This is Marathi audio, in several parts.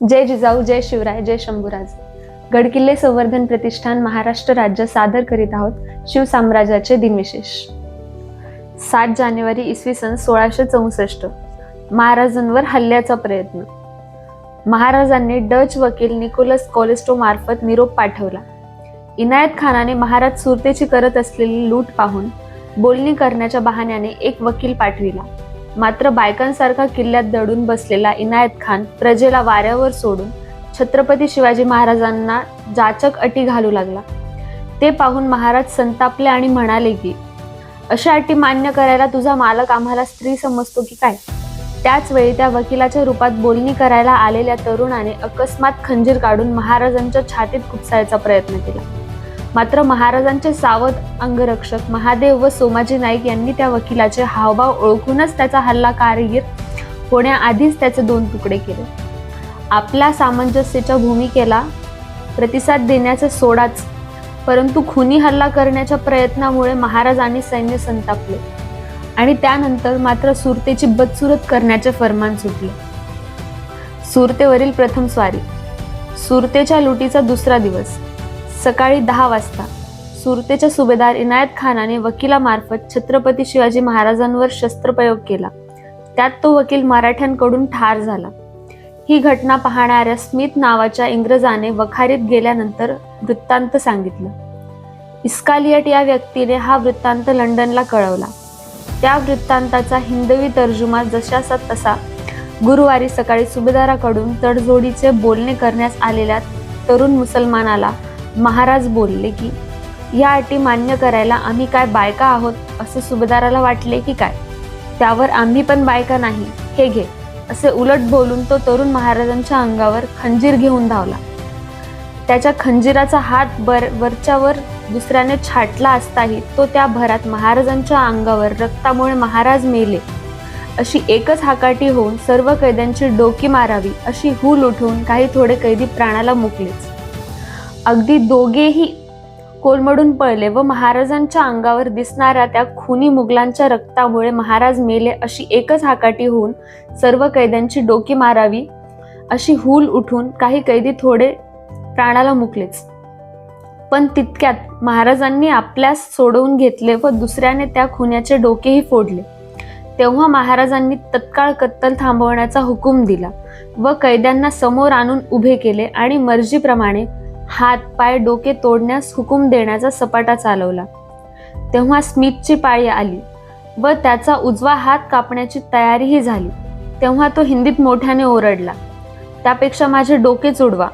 जय जिजाऊ जय शिवराय जय शंभूराज. गडकिल्ले संवर्धन प्रतिष्ठान महाराष्ट्र राज्य सादर करीत आहोत शिवसाम्राज्याचे दिनविशेष. सात जानेवारी इसवी सन सोळाशे चौसष्ट. महाराजांवर हल्ल्याचा प्रयत्न. महाराजांनी डच वकील निकोलस कॉलेस्टो मार्फत निरोप पाठवला. इनायत खानाने महाराज सुरतेची करत असलेली लूट पाहून बोलणी करण्याच्या बहाण्याने एक वकील पाठविला. मात्र बायकांसारखा किल्ल्यात दडून बसलेला इनायत खान प्रजेला वाऱ्यावर सोडून छत्रपती शिवाजी महाराजांना जाचक अटी घालू लागला. ते पाहून महाराज संतापले आणि म्हणाले की अशा अटी मान्य करायला तुझा मालक आम्हाला स्त्री समजतो की काय त्याच वेळी त्या वकिलाच्या रूपात बोलणी करायला आलेल्या तरुणाने अकस्मात खंजीर काढून महाराजांच्या छातीत खुपसायचा प्रयत्न केला. मात्र महाराजांचे सावध अंगरक्षक महादेव व सोमाजी नाईक यांनी त्या वकिलाचे हावभाव ओळखूनच त्याचा हल्ला कारागीर होण्याआधीच त्याचे दोन तुकडे केले. आपल्या सामंजस्याच्या भूमिकेला प्रतिसाद देण्याचे सोडाच परंतु खुनी हल्ला करण्याच्या प्रयत्नामुळे महाराज आणि सैन्य संतापले आणि त्यानंतर मात्र सुरतेची बदसुरत करण्याचे फरमान सुटले. सुरतेवरील प्रथम स्वारी सुरतेच्या लुटीचा दुसरा दिवस सकाळी दहा वाजता. सुरतेच्या सुभेदार इनायत खानाने वकिलामार्फत छत्रपती शिवाजी महाराजांवर शस्त्रप्रयोग केला. त्यात तो वकील मराठ्यांकडून ठार झाला. ही घटना पाहणाऱ्या स्मिथ नावाच्या इंग्रजाने वखारीत गेल्यानंतर वृत्तांत सांगितलं. इस्कालियट या व्यक्तीने हा वृत्तांत लंडनला कळवला. त्या वृत्तांताचा हिंदवी तर्जुमा जशाचा तसा गुरुवारी सकाळी सुभेदाराकडून तडजोडीचे बोलणे करण्यास आलेल्या तरुण मुसलमानाला महाराज बोलले की या अटी मान्य करायला आम्ही काय बायका आहोत असं सुभेदाराला वाटले की काय? त्यावर आम्ही पण बायका नाही हे घे. असे उलट बोलून तो तरुण महाराजांच्या अंगावर खंजीर घेऊन धावला. त्याच्या खंजीराचा हात बर वरच्यावर दुसऱ्याने छाटला असताही तो त्या भरात महाराजांच्या अंगावर रक्तामुळे महाराज मेले. अशी एकच हाकाटी होऊन सर्व कैद्यांची डोकी मारावी अशी हूल उठवून काही थोडे कैदी प्राणाला मुकलेच. अगदी दोघेही कोलमडून पळले व महाराजांच्या अंगावर दिसणाऱ्या त्या खुनी मुघलांच्या रक्तामुळे महाराज मेले अशी एकच हाकाटी होऊन सर्व कैद्यांची डोकी मारावी अशी हूल उठून काही कैदी थोडे प्राणाला मुकलेच. पण तितक्यात महाराजांनी आपल्यास सोडवून घेतले व दुसऱ्याने त्या खुन्याचे डोकेही फोडले. तेव्हा महाराजांनी तत्काळ कत्तल थांबवण्याचा हुकूम दिला व कैद्यांना समोर आणून उभे केले आणि मर्जीप्रमाणे हात पाय डोके तोडण्यास हुकूम देण्याचा सपाटा चालवला. तेव्हा स्मिथची पाळी आली व त्याचा उजवा हात कापण्याची तयारीही झाली. तेव्हा तो हिंदीत मोठ्याने ओरडला त्यापेक्षा माझे डोके चुडवा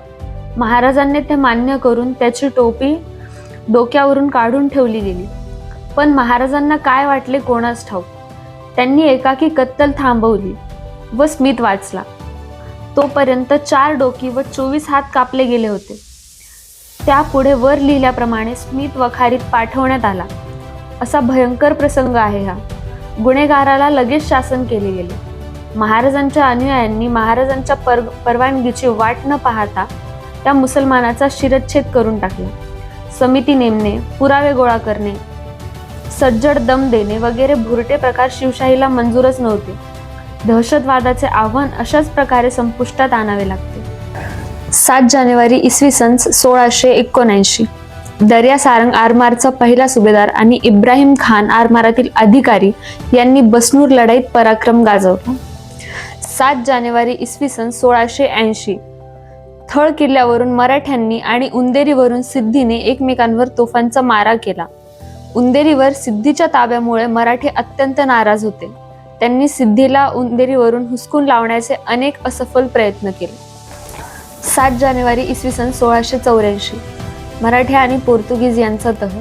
महाराजांनी ते मान्य करून त्याची टोपी डोक्यावरून काढून ठेवली गेली. पण महाराजांना काय वाटले कोणास ठाऊक. त्यांनी एकाकी कत्तल थांबवली व स्मित वाचला. तोपर्यंत चार डोकी व चोवीस हात कापले गेले होते. त्यापुढे वर लिहिल्याप्रमाणे स्मित वखारीत पाठवण्यात आला. असा भयंकर प्रसंग आहे हा. गुन्हेगाराला लगेच शासन केले गेले. महाराजांच्या अनुयायांनी महाराजांच्या पर परवानगीची वाट न पाहता त्या मुसलमानाचा शिरच्छेद करून टाकला. समिती नेमणे पुरावे गोळा करणे सज्जड दम देणे वगैरे भुरटे प्रकार शिवशाहीला मंजूरच नव्हते. दहशतवादाचे आव्हान अशाच प्रकारे संपुष्टात आणावे लागते. सात जानेवारी इसवी सन सोळाशे एकोणऐंशी. दर्या सारंग आरमारचा पहिला सुभेदार आणि इब्राहिम खान आरमारातील अधिकारी यांनी बसनूर लढाईत पराक्रम गाजवला. सात जानेवारी इसवी सन सोळाशे ऐंशी. थळ किल्ल्यावरून मराठ्यांनी आणि उंदेरीवरून सिद्धीने एकमेकांवर तोफांचा मारा केला. उंदेरीवर सिद्धीच्या ताब्यामुळे मराठे अत्यंत नाराज होते. त्यांनी सिद्धीला उंदेरीवरून हुसकून लावण्याचे अनेक असफल प्रयत्न केले. सात जानेवारी इसवी सन सोळाशे चौऱ्याऐंशी. मराठी आणि पोर्तुगीज यांचा तह.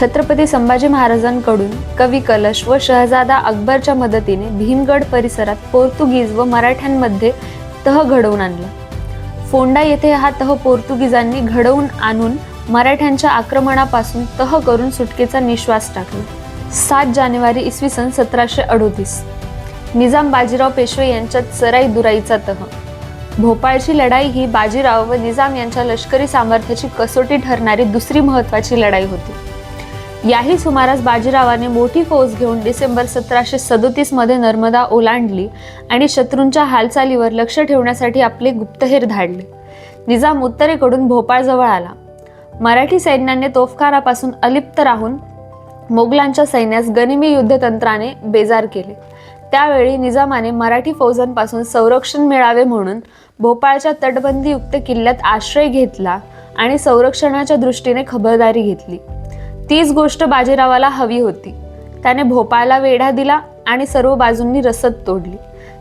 छत्रपती संभाजी महाराजांकडून कवी कलश व शहजादा अकबरच्या मदतीने भीमगड परिसरात पोर्तुगीज व मराठ्यांमध्ये तह घडवून आणला. फोंडा येथे हा तह पोर्तुगीजांनी घडवून आणून मराठ्यांच्या आक्रमणापासून तह करून सुटकेचा निश्वास टाकला. सात जानेवारी इसवी सन सतराशे अडोतीस. निजाम बाजीराव पेशवे यांच्यात सराई दुराईचा तह. भोपाळची लढाई ही बाजीराव व निजाम यांच्या लष्करी सामर्थ्याची कसोटी ठरणारी दुसरी महत्वाची लढाई होती. याही सुमारास बाजीरावाने मोठी फौज घेऊन डिसेंबर सतराशे सदोतीसमध्ये नर्मदा ओलांडली आणि शत्रूंच्या हालचालीवर लक्ष ठेवण्यासाठी आपले गुप्तहेर धाडले. निजाम उत्तरेकडून भोपाळजवळ आला. मराठी सैन्याने तोफखारापासून अलिप्त राहून मोगलांच्या सैन्यास गनिमी युद्धतंत्राने बेजार केले. त्यावेळी निजामाने मराठी फौजांपासून संरक्षण मिळावे म्हणून भोपाळच्या तटबंदीयुक्त किल्ल्यात आश्रय घेतला आणि संरक्षणाच्या दृष्टीने खबरदारी घेतली. तीच गोष्ट बाजीरावाला हवी होती. त्याने भोपाळला वेढा दिला आणि सर्व बाजूंनी रसद तोडली.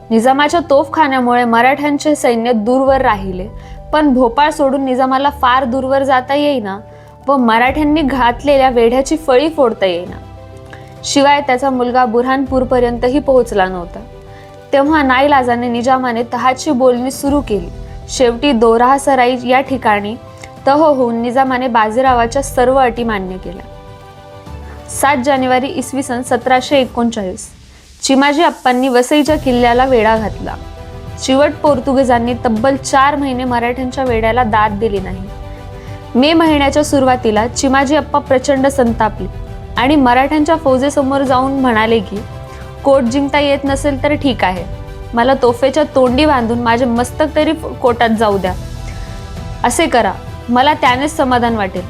निजामाच्या तोफखान्यामुळे मराठ्यांचे सैन्य दूरवर राहिले पण भोपाळ सोडून निजामाला फार दूरवर जाता येईना व मराठ्यांनी घातलेल्या वेढ्याची फळी फोडता येईना. शिवाय त्याचा मुलगा बुरहानपूरपर्यंतही पोहोचला नव्हता. तेव्हा नाईलाजाने निजामाने तहाची बोलणी सुरू केली. शेवटी दोराहा सराई या ठिकाणी तह होऊन निजामाने बाजीरावाच्या सर्व अटी मान्य केल्या. सात जानेवारी इसवी सन सतराशे एकोणचाळीस. चिमाजी अप्पांनी वसईच्या किल्ल्याला वेढा घातला. चिवट पोर्तुगीजांनी तब्बल चार महिने मराठ्यांच्या वेड्याला दाद दिली नाही. मे महिन्याच्या सुरुवातीला चिमाजी अप्पा प्रचंड संतापले. आणि मराठ्यांच्या फौजेसमोर जाऊन म्हणाले की कोट जिंकता येत नसेल तर ठीक आहे. मला तोफेच्या तोंडी बांधून माझे मस्तक तरी कोटात जाऊ द्या. असे करा. मला त्यानेच समाधान वाटेल.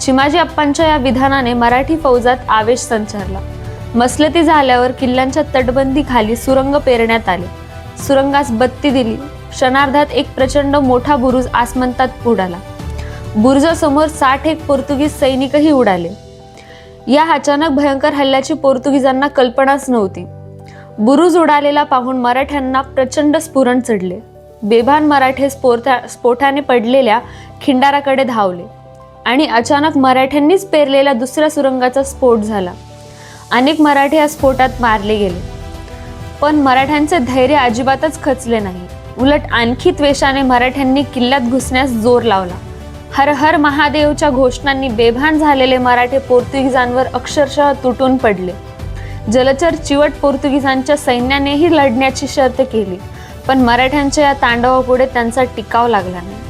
चिमाजी अप्पांच्या या विधानाने मराठी फौजात आवेश संचारला. मसलती झाल्यावर किल्ल्यांच्या तटबंदी खाली सुरंग पेरण्यात आले. सुरंगास बत्ती दिली. क्षणार्धात एक प्रचंड मोठा बुरुज आसमंतात उडाला बुरुजासमोर साठ एक पोर्तुगीज सैनिकही उडाले. या अचानक भयंकर हल्ल्याची पोर्तुगीजांना कल्पनाच नव्हती. बुरुज उडालेला पाहून मराठ्यांना प्रचंड स्फुरण चढले. बेभान मराठे स्फोर्था स्फोटाने पडलेल्या खिंडाराकडे धावले आणि अचानक मराठ्यांनीच पेरलेल्या दुसऱ्या सुरंगाचा स्फोट झाला. अनेक मराठे या स्फोटात मारले गेले. पण मराठ्यांचे धैर्य अजिबातच खचले नाही. उलट आणखी त्वेषाने मराठ्यांनी किल्ल्यात घुसण्यास जोर लावला. हर हर महादेवच्या घोषणांनी बेभान झालेले मराठे पोर्तुगीजांवर अक्षरशः तुटून पडले. जलचर चिवट पोर्तुगीजांच्या सैन्यानेही लढण्याची शर्त केली पण मराठ्यांच्या या तांडवापुढे त्यांचा टिकाव लागला नाही.